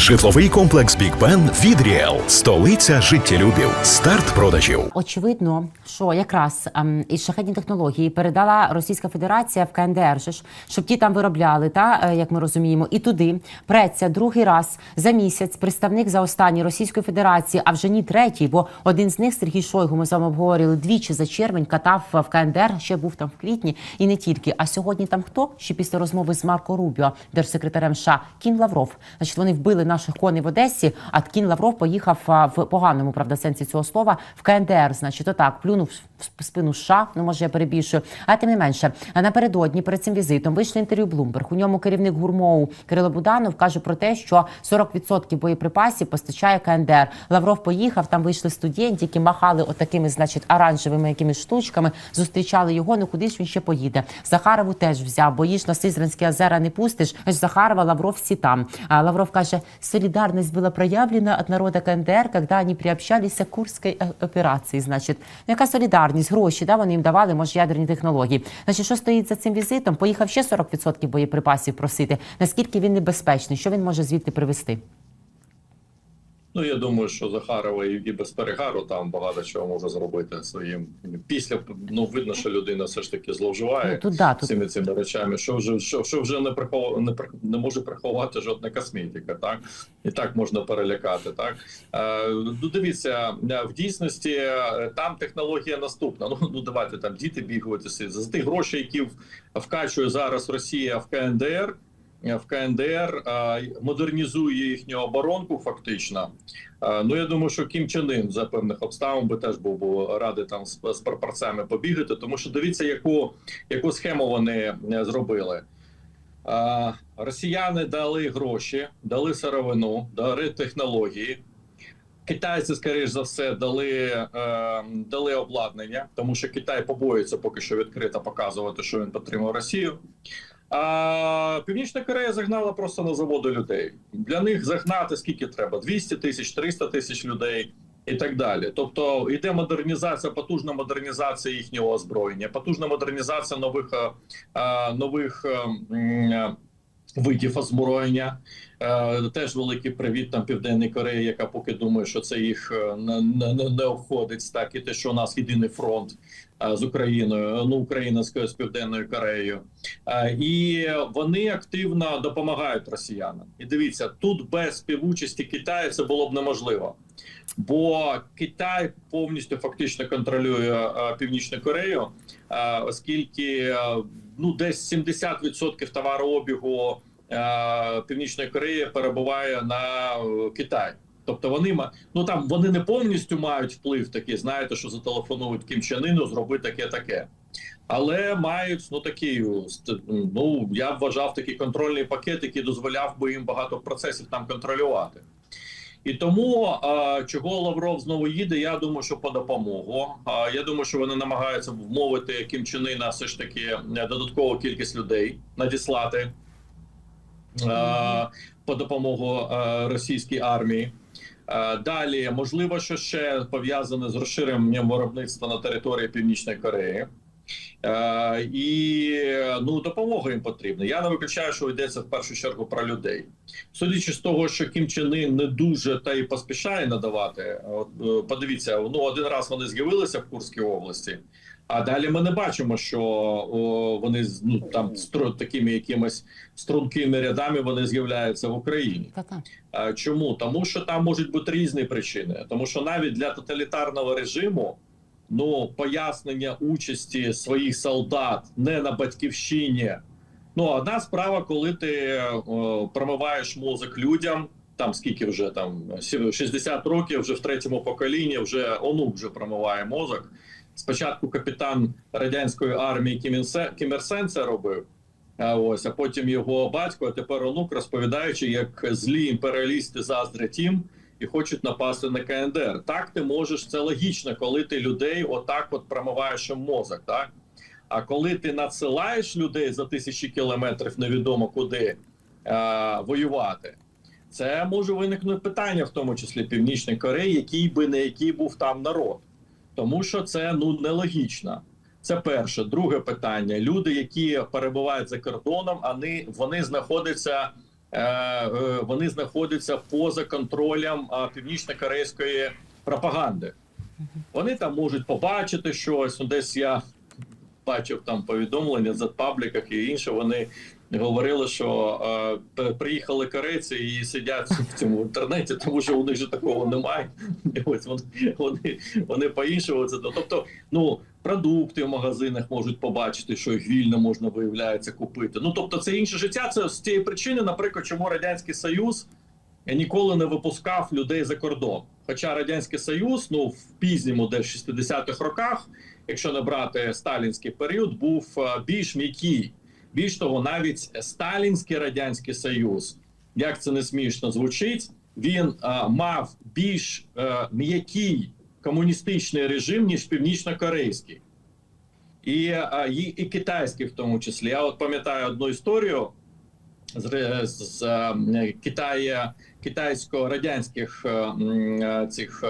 Житловий комплекс Бік Бен від Ріел. Столиця життєлюбів. Старт продажів. Очевидно, що якраз ем, із шахетні технології передала Російська Федерація в КНДР, щоб ті там виробляли, та е, як ми розуміємо, і туди преться другий раз за місяць представник за останній Російської Федерації, а вже ні третій, бо один з них Сергій Шойгу, ми з вами обговорили двічі за червень, катав в КНДР, ще був там в квітні, і не тільки. А сьогодні там хто? Ще після розмови з Марко Рубіо, держсекретарем США, Кін Лавров. Значить, вони вбили наших коней в Одесі. А Ткін Лавров поїхав в поганому правда сенсі цього слова в КНДР. Значить, отак плюнув спину США. Ну може я перебільшую. А тим не менше, напередодні перед цим візитом вийшло інтерв'ю Bloomberg. У ньому керівник гурмоу Кирило Буданов каже про те, що 40% боєприпасів постачає КНДР. Лавров поїхав. Там вийшли студенти, які махали отакими, значить, оранжевими якимись штучками. Зустрічали його. Ну куди ж він ще поїде? Захарову теж взяв. Боїш на Сизранські озера не пустиш. Аж Захарова, Лавров всі там. А Лавров каже, солідарність була проявлена від народу КНДР, коли вони приобщалися к Курській е, операції. Значить, ну, яка солідарність, гроші, да, вони їм давали, може, ядерні технології. Значить, що стоїть за цим візитом? Поїхав ще 40% боєприпасів просити. Наскільки він небезпечний? Що він може звідти привезти? Ну, я думаю, що Захарова і, і без перегару там багато чого може зробити своїм. Після ну видно, що людина все ж таки зловживає Ну, тут да, тут цими цими речами, що вже що, що вже не прихов... не, не може приховати жодна косметика, так і так можна перелякати. Так е, ну дивіться, е, в дійсності е, там технологія наступна. Ну ну давайте там діти усі. за ті гроші, які вкачує зараз Росія в КНДР. Е, В КНДР е, модернізує їхню оборонку, фактично. Е, Ну я думаю, що Кім Чен Ын за певних обставин би теж був би радий там з, з прапорцями побігати, тому що дивіться, яку яку схему вони зробили. Росіяни дали гроші, дали сировину, дали технології. Китайці, скоріш за все, дали, е, дали обладнання, тому що Китай побоїться поки що відкрито показувати, що він підтримав Росію. А Північна Корея загнала просто на заводи людей. Для них загнати скільки треба: 200 тисяч, 300 тисяч людей і так далі. Тобто йде модернізація, потужна модернізація їхнього озброєння, потужна модернізація нових, нових е, м, е, видів озброєння. Е, Теж великий привіт там Південній Кореї, яка поки думає, що це їх е, не, не, не- обходить. Так і те, що у нас єдиний фронт е, з Україною, ну Україна з, Південною Кореєю, і вони активно допомагають росіянам. І дивіться, тут без співучасті Китаю це було б неможливо. Бо Китай повністю фактично контролює Північну Корею, оскільки ну десь 70% товарообігу е, Північної Кореї перебуває на е, Китай. Тобто вони ну там вони не повністю мають вплив такий, знаєте, що зателефонують Кім Чен Іну, зроби таке таке. Але мають ну ст- ну я б вважав такий контрольний пакет, який дозволяв би їм багато процесів там контролювати. І тому чого Лавров знову їде, я думаю, що по допомогу. Я думаю, що вони намагаються вмовити Кім Чен Іна все ж таки е, додаткову кількість людей надіслати а, по допомогу російській армії. Далі, можливо, що ще пов'язане з розширенням виробництва на території Північної Кореї. Е, і ну допомога їм потрібна. Я не виключаю, що йдеться в першу чергу про людей. Судячи з того, що Кім Чен Ын не дуже та й поспішає надавати. Е, подивіться, ну один раз вони з'явилися в Курській області, а далі ми не бачимо, що о, вони ну там стро такими якимись стрункими рядами вони з'являються в Україні. А Чому? Тому що там можуть бути різні причини. Тому що навіть для тоталітарного режиму ну пояснення участі своїх солдат не на батьківщині. Ну одна справа, коли ти о, промиваєш мозок людям. Там скільки вже там сі- 60 років, вже в третьому поколінні, вже онук вже промиває мозок. Спочатку капітан радянської армії Кім Ін Кім Ір Сен це робив. А ось, а потім його батько, а тепер онук, розповідаючи, як злі імперіалісти заздрять їм і хочуть напасти на КНДР. Так ти можеш, це логічно, коли ти людей отак от промиваєш мозок, так? А коли ти надсилаєш людей за тисячі кілометрів невідомо куди е, воювати, це може виникнути питання, в тому числі Північної Кореї, який би не який був там народ. Тому що це ну нелогічно. Це перше. Друге питання: люди, які перебувають за кордоном, вони, вони знаходяться вони знаходяться поза контролем е, північно-корейської пропаганди. Вони там можуть побачити щось. Ну, десь я бачив там повідомлення за пабліках і інше. Вони говорили, що е, приїхали корейці і сидять в цьому інтернеті, тому що у них же такого немає. Ось вони, вони, вони по-іншому це. Тобто, ну продукти в магазинах можуть побачити, що їх вільно можна виявляється купити. Ну тобто, це інше життя. Це з цієї причини, наприклад, чому радянський союз ніколи не випускав людей за кордон. Хоча радянський союз, ну в пізньому, десь 60-х роках, якщо не брати сталінський період, був е, більш м'який. Більш того, навіть сталінський радянський союз, як це не смішно звучить, він е, мав більш е, м'який комуністичний режим ніж північно-корейський. І, е, і, і китайський в тому числі. Я от пам'ятаю одну історію з, ре- з е, китайсько-радянських цих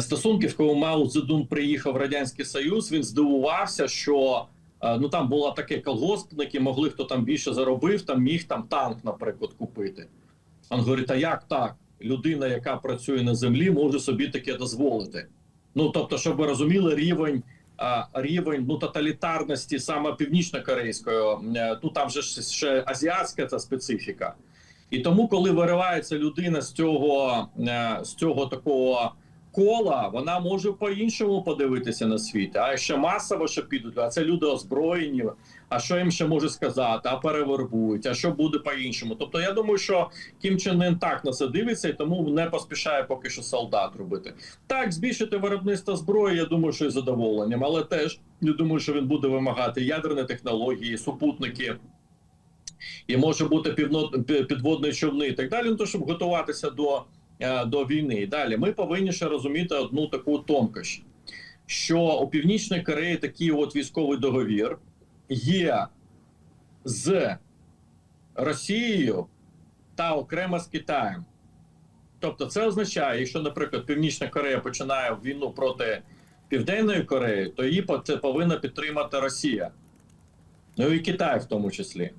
стосунків, коли Мао Цзедун приїхав в радянський союз, він здивувався, що ну там було таке колгоспники, могли хто там більше заробив, там міг там танк, наприклад, купити. Він говорить: а як так? Людина, яка працює на землі, може собі таке дозволити. Ну тобто, щоб ви розуміли рівень. Рівень ну тоталітарності саме північно-корейської, е, ну там же ще азіатська ця специфіка, і тому, коли виривається людина з цього е, з цього такого кола, вона може по-іншому подивитися на світ. А ще масово ще підуть, а це люди озброєні. А що їм ще може сказати? А перевербують, а що буде по-іншому? Тобто, я думаю, що Кім Чен Ын так на це дивиться і тому не поспішає поки що солдат робити. Так, збільшити виробництво зброї, я думаю, що із задоволенням, але теж не думаю, що він буде вимагати ядерні технології, супутники. І може бути півно, підводні човни і так далі, ну то щоб готуватися до, до війни. І далі ми повинні ще розуміти одну таку тонкощ, що у Північній Кореї такий от військовий договір є з Росією та окремо з Китаєм. Тобто, це означає, якщо, наприклад, Північна Корея починає війну проти Південної Кореї, то її це повинна підтримати Росія. Ну і Китай в тому числі.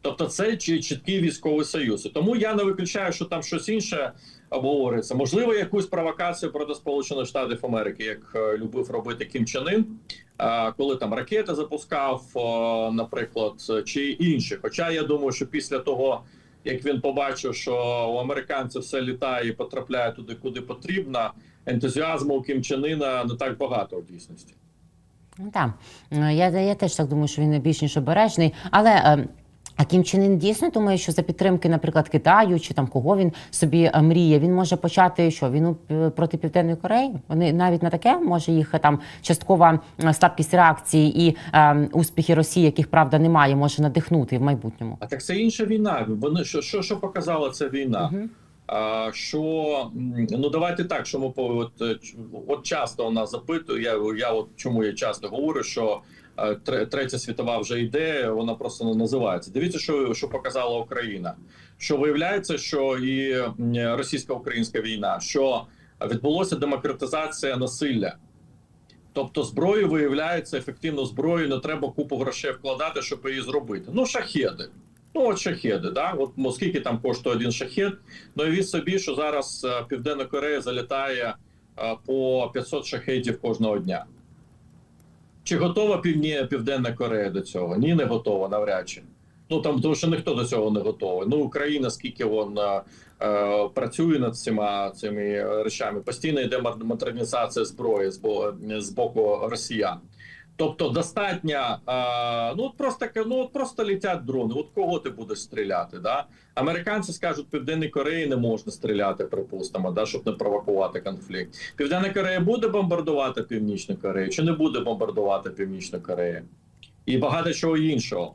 Тобто, це чіткий військовий союз. Тому я не виключаю, що там щось інше обговорюється. Можливо, якусь провокацію проти Сполучених Штатів Америки, як е, любив робити Кім Чен Ын, коли там ракети запускав, наприклад, чи інші. Хоча я думаю, що після того, як він побачив, що у американців все літає і потрапляє туди, куди потрібно, ентузіазму у Кім Чен Ына не так багато в дійсності. Ну так, Е, я, я теж так думаю, що він більш ніж обережний. Але е, а Кім Чен Ын дійсно думає, що за підтримки, наприклад, Китаю чи там кого він собі е, мріє, він може почати що війну е, проти Південної Кореї? Вони навіть на таке може їх е, там часткова слабкість реакції і е, успіхи Росії, яких правда немає, може надихнути в майбутньому. А так це інша війна. Вони що, що, що показала ця війна? Мгм. А, що ну давайте так, що ми по от, от часто у нас запитують. Я я от чому я часто говорю, що третя світова вже йде, вона просто не називається. Дивіться, що, що показала Україна. Що виявляється, що і російсько-українська війна, що відбулося демократизація насилля. Тобто зброю виявляється ефективну зброю, не треба купу грошей вкладати, щоб її зробити. Ну, шахеди. Ну, от шахеди, да? От ну, скільки там коштує один шахет. Ну і від собі, що зараз е, Південна Корея залітає е, по 500 шахетів кожного дня. Чи готова Півні... Південна Корея до цього? Ні, не готова, навряд чи. Ну там тому що ніхто до цього не готовий. Ну, Україна, скільки вона е, працює над всіма цими речами, постійно йде модернізація зброї з боку росіян. Тобто достатньо, е, ну просто ну просто літять дрони. От кого ти будеш стріляти? Да? Американці скажуть, Південній Кореї не можна стріляти, припустимо, да, щоб не провокувати конфлікт. Південна Корея буде бомбардувати Північну Корею, чи не буде бомбардувати Північну Корею? І багато чого іншого.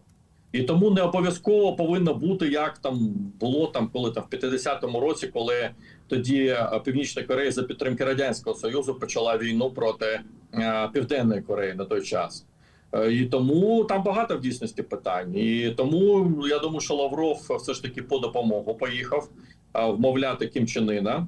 І тому не обов'язково повинно бути, як там було там, коли там в 50-му році, коли тоді е, Північна Корея за підтримки радянського союзу почала війну проти е, Південної Кореї на той час. Е, І тому там багато в дійсності питань. І тому я думаю, що Лавров все ж таки по допомогу поїхав вмовляти Кім. Е,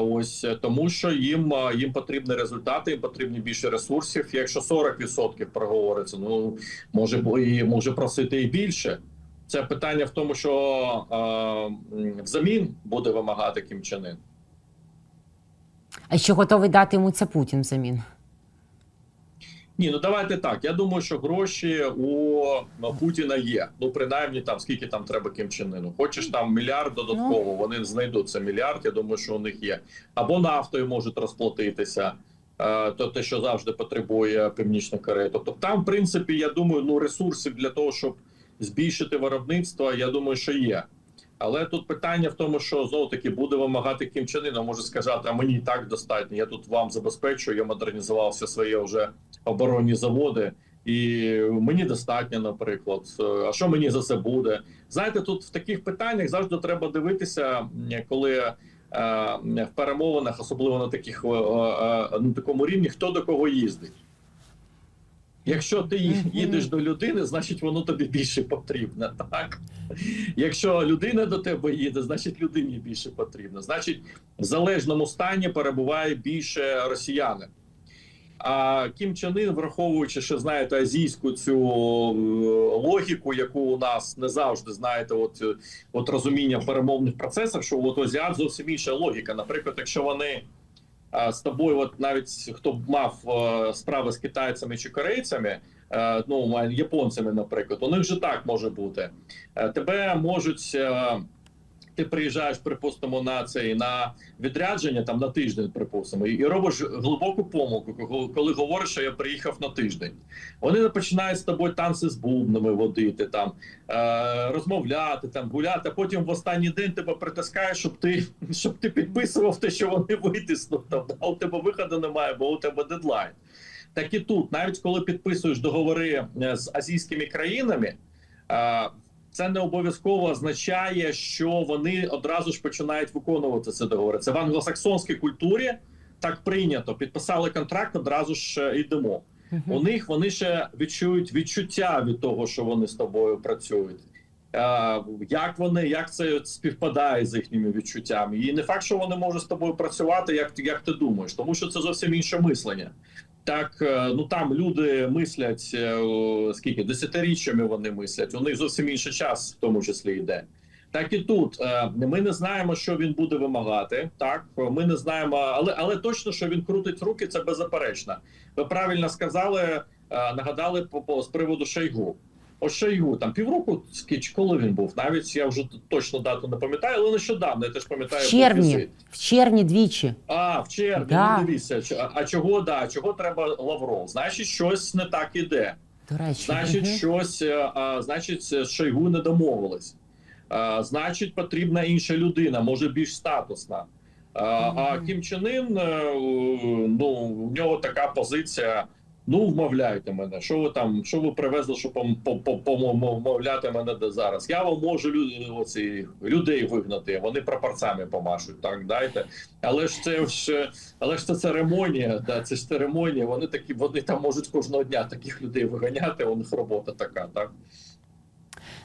Ось е, тому, що їм е, їм потрібні результати, їм потрібні більше ресурсів. Якщо 40% проговориться, ну може і може просити і більше. Це питання в тому, що е, взамін буде вимагати Кім Чен Ын. А що готовий дати йому це Путін взамін? Ні, ну давайте так. Я думаю, що гроші у Путіна є. Ну принаймні там скільки там треба Ким Чен Ыну. Хочеш там мільярд додатково, вони знайдуть це мільярд. Я думаю, що у них є. Або нафтою можуть розплатитися. е, То те, що завжди потребує Північна Корея. Тобто, там, в принципі, я думаю, ну ресурсів для того, щоб збільшити виробництво, я думаю, що є. Але тут питання в тому, що знову таки буде вимагати Кім Чен Ына, може сказати, а мені і так достатньо. Я тут вам забезпечую, я модернізував все своє вже оборонні заводи, і мені достатньо, наприклад. А що мені за це буде? Знаєте, тут в таких питаннях завжди треба дивитися, коли е, в перемовинах, особливо на таких е, е, на такому рівні, хто до кого їздить. Якщо ти їдеш до людини, значить воно тобі більше потрібно. Так якщо людина до тебе їде, значить людині більше потрібно. Значить, в залежному стані перебуває більше росіяни. А Кім Чен Ын, враховуючи, що знаєте, азійську цю е, логіку, яку у нас не завжди знаєте, от, е, от розуміння в перемовних процесах, що от азіат зовсім інша логіка. Наприклад, якщо вони з тобою, от навіть хто б мав е, справи з китайцями чи корейцями, е, ну японцями, наприклад, у них же так може бути. Е, Тебе можуть. Ти приїжджаєш, припустимо, на цей на відрядження там на тиждень, припустимо, і, і робиш глибоку помилку, коли- коли говориш, що я приїхав на тиждень. Вони починають з тобою танці з бубнами водити, там е, розмовляти, там гуляти. а Потім в останній день тебе притискають, щоб ти щоб ти підписував те, що вони витиснуть. Там а у тебе виходу немає, бо у тебе дедлайн. Так і тут, навіть коли підписуєш договори е, з азійськими країнами. е, це не обов'язково означає, що вони одразу ж починають виконувати ці договори. Це в англосаксонській культурі так прийнято. Підписали контракт, одразу ж е, йдемо. У них вони ще відчують відчуття від того, що вони з тобою працюють. Е, як вони, як це співпадає з їхніми відчуттями? І не факт, що вони можуть з тобою працювати, як, як ти думаєш, тому що це зовсім інше мислення. Так, е, ну там люди мислять е, скільки десятиріччями вони мислять. У них зовсім інший час, в тому числі йде. Так і тут Е, ми не знаємо, що він буде вимагати. Так ми не знаємо, але але точно, що він крутить руки, це беззаперечно. Ви правильно сказали, нагадали по, по з приводу Шойгу. Шойгу там півроку скіч, коли він був. Навіть я вже точно дату не пам'ятаю, але нещодавно я теж пам'ятаю В червні, в червні двічі. А, в червні, Да. ну дивіться, а, а чого да, чого треба Лавров? Значить, щось не так іде. До речі, Значить, Мгм. щось, е, а, значить, Шойгу не домовились. А, значить, потрібна інша людина, може більш статусна. А, а Кім Чен е, ну, у нього така позиція. Ну, вмовляйте мене. Що ви там, що ви привезли, щоб помовляти мене де зараз? Я вам можу оці, людей вигнати, вони прапорцями помашуть. Так, дайте. Але ж це ж, але ж це церемонія. Да, це ж церемонія. Вони такі, вони там можуть кожного дня таких людей виганяти. У них робота така, так.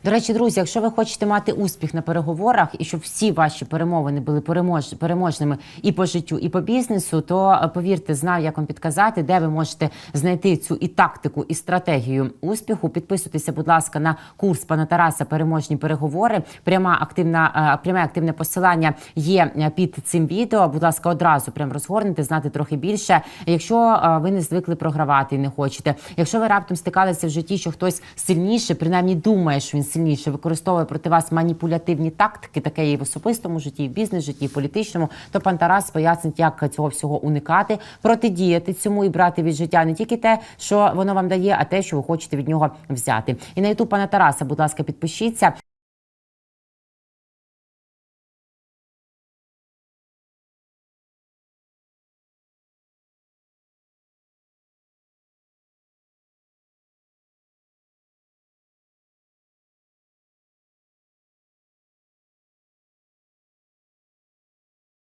До речі, друзі, якщо ви хочете мати успіх на переговорах і щоб всі ваші перемовини були перемож... переможними і по життю, і по бізнесу, то е, повірте, знаю, як вам підказати, де ви можете знайти цю і тактику, і стратегію успіху. Підписуйтеся, будь ласка, на курс пана Тараса Переможні переговори. Пряма активна е, пряме активне посилання є е, під цим відео. Будь ласка, одразу прям розгорнути, знати трохи більше. Якщо ви не звикли програвати і не хочете, якщо ви раптом стикалися в житті, що хтось сильніше, принаймні думає, що він сильніше, використовує проти вас маніпулятивні тактики, таке і в особистому житті, і в бізнес-житті, і в політичному, то пан Тарас пояснить, як цього всього уникати, протидіяти цьому і брати від життя не тільки те, що воно вам дає, а те, що ви хочете від нього взяти. І на ютуб пана Тараса, будь ласка, підпишіться.